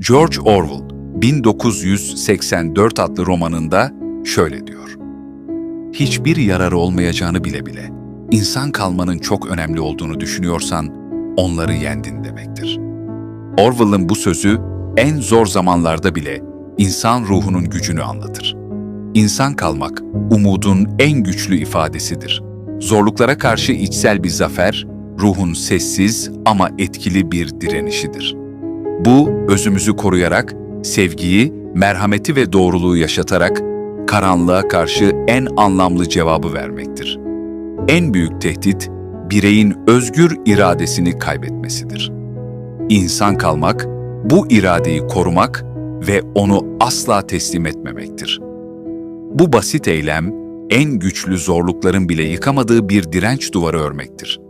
George Orwell 1984 adlı romanında şöyle diyor. Hiçbir yararı olmayacağını bile bile insan kalmanın çok önemli olduğunu düşünüyorsan onları yendin demektir. Orwell'ın bu sözü en zor zamanlarda bile insan ruhunun gücünü anlatır. İnsan kalmak umudun en güçlü ifadesidir. Zorluklara karşı içsel bir zafer, ruhun sessiz ama etkili bir direnişidir. Bu, özümüzü koruyarak, sevgiyi, merhameti ve doğruluğu yaşatarak, karanlığa karşı en anlamlı cevabı vermektir. En büyük tehdit, bireyin özgür iradesini kaybetmesidir. İnsan kalmak, bu iradeyi korumak ve onu asla teslim etmemektir. Bu basit eylem, en güçlü zorlukların bile yıkamadığı bir direnç duvarı örmektir.